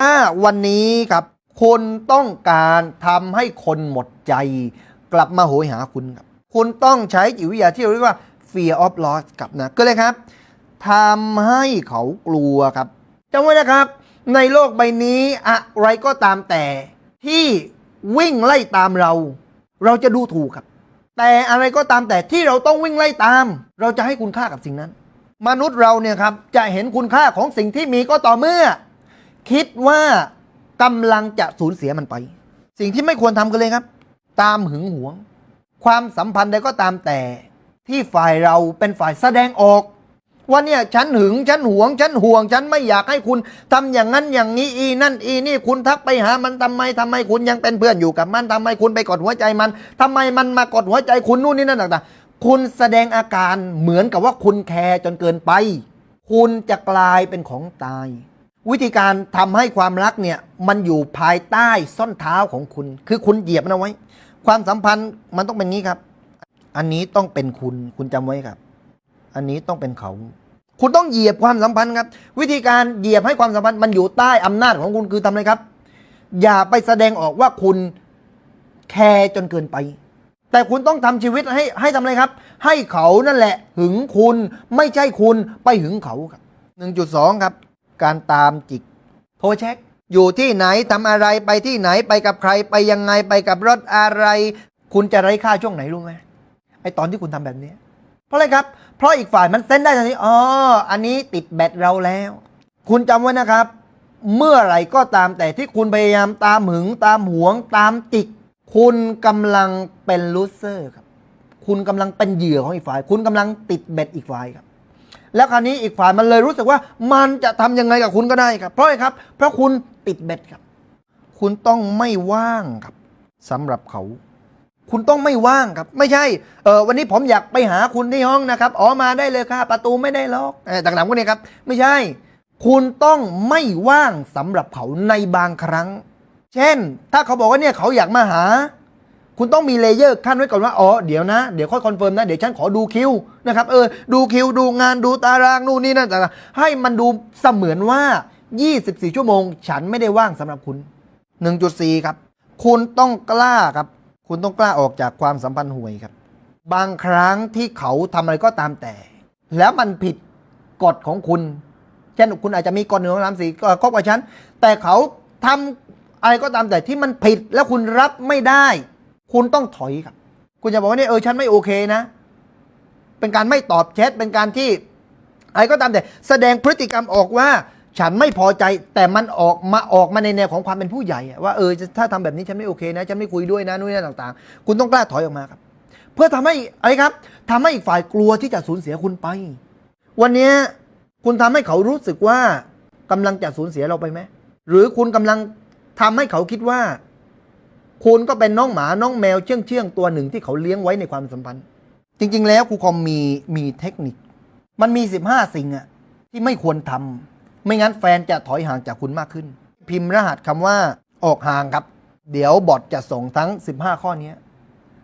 ถ้าวันนี้ครับคุณต้องการทำให้คนหมดใจ กลับมาโหยหาคุณครับ คุณต้องใช้จิตวิทยาที่เรียกว่า fear of loss ครับนะก็เลยครับทำให้เขากลัวครับจำไว้นะครับ ในโลกใบนี้อะไรก็ตามแต่ที่วิ่งไล่ตามเรา เราจะดูถูกครับ แต่อะไรก็ตามแต่ที่เราต้องวิ่งไล่ตาม เราจะให้คุณค่ากับสิ่งนั้น มนุษย์เราเนี่ยครับจะเห็นคุณค่าของสิ่งที่มีก็ต่อเมื่อ คิดว่ากำลังจะสูญเสียมันไป สิ่งที่ไม่ควรทำกันเลยครับ ตามหึงหวง ความสัมพันธ์ใดก็ตามแต่ ที่ฝ่ายเราเป็นฝ่ายแสดงออกว่าเนี่ยฉันหึงฉันหวงฉันห่วง ฉันไม่อยากให้คุณทำอย่างนั้นอย่างนี้อีนั่นอีนี่คุณทักไปหามันทำไมทำไมคุณยังเป็นเพื่อนอยู่กับมันทำไมคุณไปกดหัวใจมันทำไมมันมากดหัวใจคุณนู่นนี่นั่นต่างๆ คุณแสดงอาการเหมือนกับว่าคุณแคร์จนเกินไป คุณจะกลายเป็นของตาย วิธีการทำให้ความรักเนี่ยมันอยู่ภายใต้ส้นเท้าของคุณ คือคุณเหยียบมันเอาไว้ ความสัมพันธ์มันต้องเป็นงี้ครับ อันนี้ต้องเป็นคุณคุณจำไว้ครับ อันนี้ต้องเป็นเขา คุณต้องเหยียบความสัมพันธ์ครับ วิธีการเหยียบให้ความสัมพันธ์มันอยู่ใต้อำนาจของคุณคือทำอะไรครับ อย่าไปแสดงออกว่าคุณแคร์จนเกินไป แต่คุณต้องทำชีวิตให้ให้ทำอะไรครับ ให้เขานั่นแหละ หึงคุณไม่ใช่คุณไปหึงเขาครับ 1.2 ครับ การตามจิก โทรเช็ค อยู่ที่ไหนทำอะไรไปที่ไหนไปกับใครไปยังไงไปกับรถอะไร คุณจะไร้ค่าช่วงไหนรู้ไหมไอตอนที่คุณทำแบบนี้ เพราะอะไรครับ เพราะอีกฝ่ายมันเซนได้ทันทีอ๋ออันนี้ติดแบตเราแล้ว คุณจำไว้นะครับ เมื่อไหร่ก็ตามแต่ที่คุณพยายามตามหึงตามหวงตามจิก คุณกำลังเป็นลูเซอร์ครับ คุณกำลังเป็นเหยื่อของอีกฝ่าย คุณกำลังติดเบ็ดอีกฝ่ายครับ แล้วคราวนี้อีกฝ่ายมันเลยรู้สึกว่ามันจะทำยังไงกับคุณก็ได้ครับ เพราะอะไรครับ เพราะคุณติดเบ็ดครับ คุณต้องไม่ว่างครับสำหรับเขาคุณต้องไม่ว่างครับ ไม่ใช่เออวันนี้ผมอยากไปหาคุณที่ห้องนะครับอ๋อมาได้เลยค่ะ ประตูไม่ได้ล็อกต่างๆพวกนี้ครับ ไม่ใช่ คุณต้องไม่ว่างสำหรับเขาในบางครั้ง เช่น ถ้าเขาบอกว่าเนี่ยเขาอยากมาหา คุณต้องมีเลเยอร์ขั้นไว้ก่อนว่า อ๋อ เดี๋ยวนะ เดี๋ยวค่อยคอนเฟิร์มนะ เดี๋ยวฉันขอดูคิวนะครับ เออ ดูคิว ดูงาน ดูตาราง นู่นนี่นั่นต่างๆให้มันดูเสมือนว่า 24 ชั่วโมง ฉันไม่ได้ว่างสำหรับคุณ 1.4 ครับ คุณต้องกล้าครับ คุณต้องกล้าออกจากความสัมพันธ์ห่วยครับ บางครั้งที่เขาทำอะไรก็ตามแต่ แล้วมันผิดกฎของคุณ เช่น คุณอาจจะมีกฎหนึ่งสองสามสี่ก็ครบกับฉัน แต่เขาทำอะไรก็ตามแต่ที่มันผิดแล้วคุณรับไม่ได้ คุณต้องถอยครับ คุณจะบอกว่าเนี่ยเออฉันไม่โอเคนะ เป็นการไม่ตอบแชทเป็นการที่อะไรก็ตามแต่ แสดงพฤติกรรมออกว่า ฉันไม่พอใจแต่มันออกมาออกมาในแนวของความเป็นผู้ใหญ่ว่าเออถ้าทำแบบนี้ฉันไม่โอเคนะฉันไม่คุยด้วยนะนู่นนี่ต่างๆ คุณต้องกล้าถอยออกมาครับ เพื่อทำให้อะไรครับทำให้อีกฝ่ายกลัวที่จะสูญเสียคุณไป วันนี้คุณทำให้เขารู้สึกว่ากำลังจะสูญเสียเราไปไหมหรือคุณกำลังทำให้เขาคิดว่า คุณก็เป็นน้องหมาน้องแมวเชื่องเชื่องตัวหนึ่งที่เขาเลี้ยงไว้ในความสัมพันธ์ จริง ๆ แล้วครูคอมมีมีเทคนิค มันมี 15 สิ่งอะที่ไม่ควรทำไม่งั้นแฟนจะถอยห่างจากคุณมากขึ้น พิมพ์รหัสคำว่าออกห่างครับ เดี๋ยวบอทจะส่งทั้ง 15 ข้อนี้